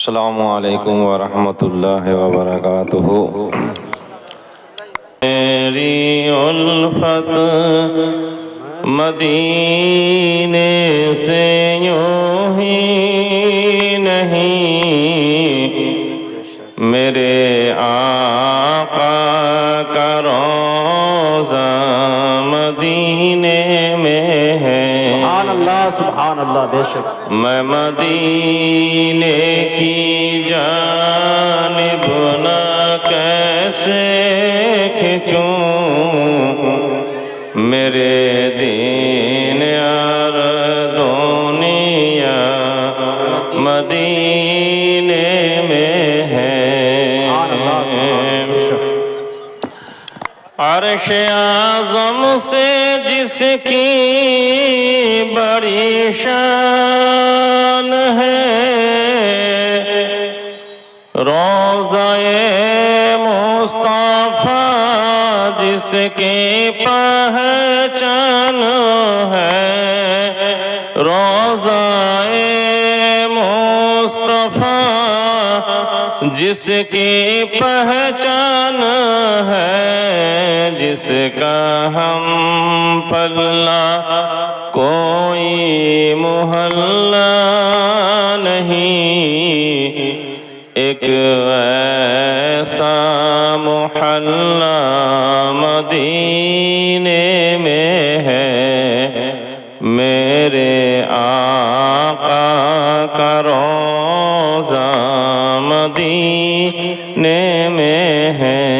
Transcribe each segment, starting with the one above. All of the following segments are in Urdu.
السلام علیکم ورحمۃ اللہ وبرکاتہ میری الفت مدینے سے یوں ہی نہیں میرے آقا سبحان اللہ بے شک۔ میں مدینے کی جانب نہ کیسے کھچوں میرے دین اور دنیا مدینے میں سبحان اللہ سبحان اللہ۔ بے ہے عرش اعظم سے جس کی بڑی شان ہے۔ روزہ مصطفیٰ جس کی پہچان ہے۔ روزہ مصطفیٰ جس کی پہچان ہے۔ جس کا ہم پلہ کوئی محلہ نہیں، ایک ایسا محلہ مدینے میں ہے۔ میرے آقا کا روزہ مدینے میں ہے۔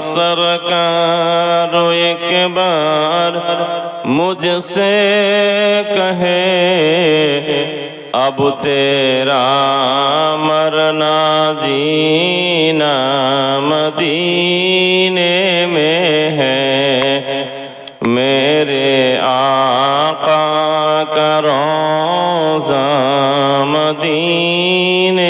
سرکار، ایک بار مجھ سے کہے، اب تیرا مرنا جینا مدینے میں ہے۔ میرے آقا کا روزہ مدینے